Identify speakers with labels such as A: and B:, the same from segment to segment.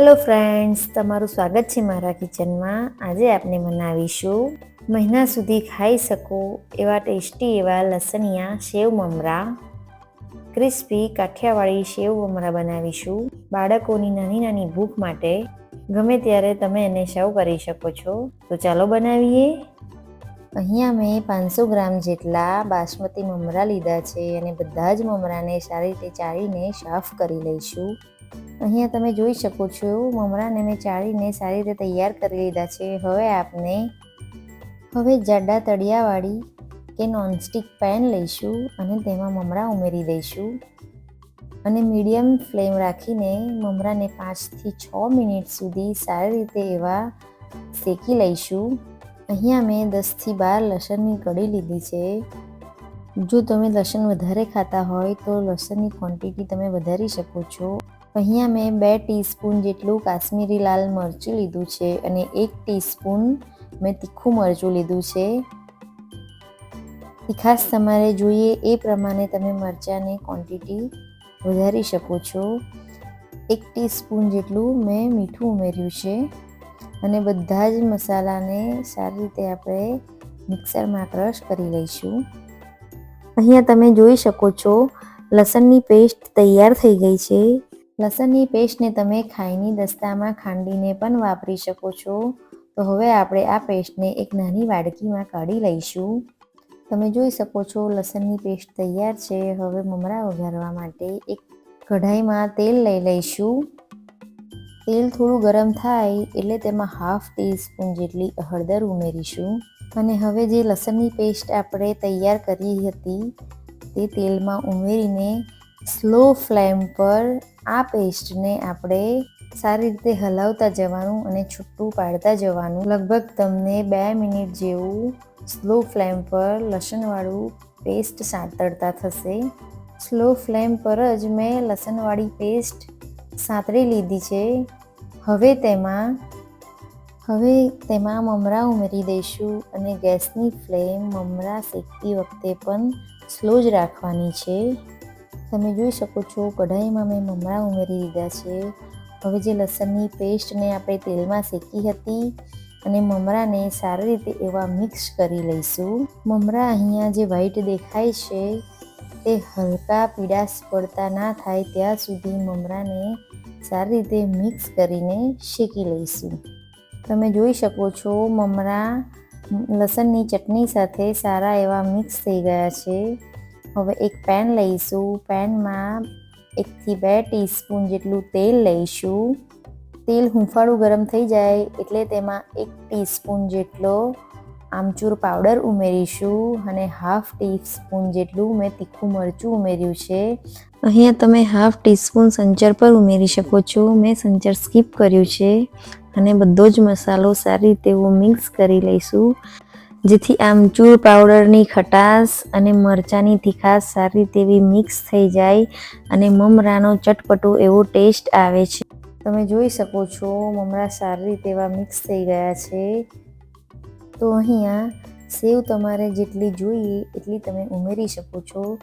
A: Hello friends તમારું સ્વાગત છે મારા કિચનમાં આજે આપણે બનાવીશું મહિના સુધી ખાઈ શકો એવા ટેસ્ટી એવા લસણિયા સેવ મમરા. ક્રિસ્પી કાઠિયાવાડી સેવ મમરા બનાવીશું. બાળકોની નાની નાની ભૂખ માટે ગમે ત્યારે તમે એને સર્વ કરી શકો છો. તો ચાલો બનાવીએ. અહીંયા મેં પાંચસો ગ્રામ જેટલા બાસમતી મમરા લીધા છે અને બધા જ મમરાને સારી રીતે ચાળીને સાફ કરી લઈશું. અહીંયા તમે જોઈ શકો છો, મમરાને મેં ચાળીને સારી રીતે તૈયાર કરી લીધા છે. હવે આપણે હવે જાડા તળિયાવાળી કે નોનસ્ટિક પેન લઈશું અને તેમાં મમરા ઉમેરી દઈશું. અને મીડિયમ ફ્લેમ રાખીને મમરાને પાંચથી છ મિનિટ સુધી સારી રીતે એવા શેકી લઈશું. અહીંયા મેં દસથી બાર લસણની કડી લીધી છે. જો તમે લસણ વધારે ખાતા હોય તો લસણની ક્વોન્ટિટી તમે વધારી શકો છો. અહીંયા મેં બે ટીસ્પૂન જેટલું કાશ્મીરી લાલ મરચું લીધું છે અને એક ટીસ્પૂન મેં તીખું મરચું લીધું છે. તીખાશ તમારે જોઈએ એ પ્રમાણે તમે મરચાંની ક્વોન્ટિટી વધારી શકો છો. એક ટીસ્પૂન જેટલું મેં મીઠું ઉમેર્યું છે અને બધા જ મસાલાને સારી રીતે આપણે મિક્સરમાં ક્રશ કરી લઈશું. અહીંયા તમે જોઈ શકો છો લસણની પેસ્ટ તૈયાર થઈ ગઈ છે. લસણની પેસ્ટને તમે ખાઈની દસ્તામાં ખાંડીને પણ વાપરી શકો છો. તો હવે આપણે આ પેસ્ટને એક નાની વાડકીમાં કાઢી લઈશું. તમે જોઈ શકો છો લસણની પેસ્ટ તૈયાર છે. હવે મમરા વઘારવા માટે એક કઢાઈમાં તેલ લઈ લઈશું. તેલ થોડું ગરમ થાય એટલે તેમાં હાફ ટીસ્પૂન જેટલી હળદર ઉમેરીશું. અને હવે જે લસણની પેસ્ટ આપણે તૈયાર કરી હતી તે તેલમાં ઉમેરીને સ્લો ફ્લેમ પર આ પેસ્ટને આપણે સારી રીતે હલાવતા જવાનું અને છૂટું પાડતા જવાનું. લગભગ તમને બે મિનિટ જેવું સ્લો ફ્લેમ પર લસણવાળું પેસ્ટ સાંતળતા થશે. સ્લો ફ્લેમ પર જ મેં લસણવાળી પેસ્ટ સાંતળી લીધી છે. હવે તેમાં હવે તેમાં મમરા ઉમેરી દઈશું અને ગેસની ફ્લેમ મમરા શેકતી વખતે પણ સ્લો જ રાખવાની છે. તમે જોઈ શકો છો, કઢાઈમાં મેં મમરા ઉમેરી દીધા છે. હવે જે લસણની પેસ્ટને આપણે તેલમાં શેકી હતી અને મમરાને સારી રીતે એવા મિક્સ કરી લઈશું. મમરા અહીંયા જે વ્હાઈટ દેખાય છે, તે હલકા પીડાશ પડતા ના થાય ત્યાં સુધી મમરાને સારી રીતે મિક્સ કરીને શેકી લઈશું. તમે જોઈ શકો છો, મમરા લસણની ચટણી સાથે સારા એવા મિક્સ થઈ ગયા છે. હવે એક પેન લઈશું. પેનમાં એકથી બે ટીસ્પૂન જેટલું તેલ લઈશું. તેલ હુંફાળું ગરમ થઈ જાય એટલે તેમાં એક ટીસ્પૂન જેટલો આમચૂર પાવડર ઉમેરીશું અને હાફ ટીસ્પૂન જેટલું મેં તીખું મરચું ઉમેર્યું છે. અહીંયા તમે હાફ ટીસ્પૂન સંચર પર ઉમેરી શકો છો. મેં સંચર સ્કીપ કર્યું છે અને બધો જ મસાલો સારી રીતે મિક્સ કરી લઈશું. જેથી આમચૂર પાવડરની ખટાશ અને મરચાંની તીખાશ સારી રીતે એવી મિક્સ થઈ જાય અને મમરાનો ચટપટો એવો ટેસ્ટ આવે છે. તમે જોઈ શકો છો, મમરા સારી રીતે એવા મિક્સ થઈ ગયા છે. તો અહીંયા સેવ તમારે જેટલી જોઈએ એટલી તમે ઉમેરી શકો છો.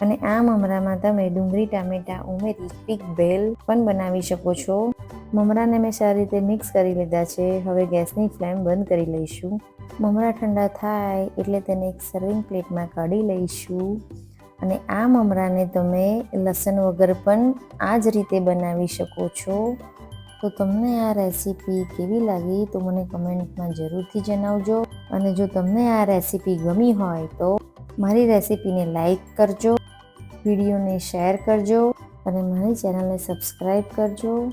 A: અને આ મમરામાં તમે ડુંગળી, ટામેટાં, ઉમેરી, પીક ભેલ પણ બનાવી શકો છો. મમરાને મેં સારી રીતે મિક્સ કરી લીધા છે. હવે ગેસની ફ્લેમ બંધ કરી લઈશું. મમરા ઠંડા થાય એટલે તેને એક સર્વિંગ પ્લેટમાં કાઢી લઈશું. અને આ મમરાને તમે લસણ વગર પણ આ જ રીતે બનાવી શકો છો. તો તમને આ રેસીપી કેવી લાગી તો મને કમેન્ટમાં જરૂરથી જણાવજો. અને જો તમને આ રેસીપી ગમી હોય તો મારી રેસીપીને લાઈક કરજો. વિડીયોને શેર કરજો. અને મારી ચેનલને સબસ્ક્રાઈબ કરજો.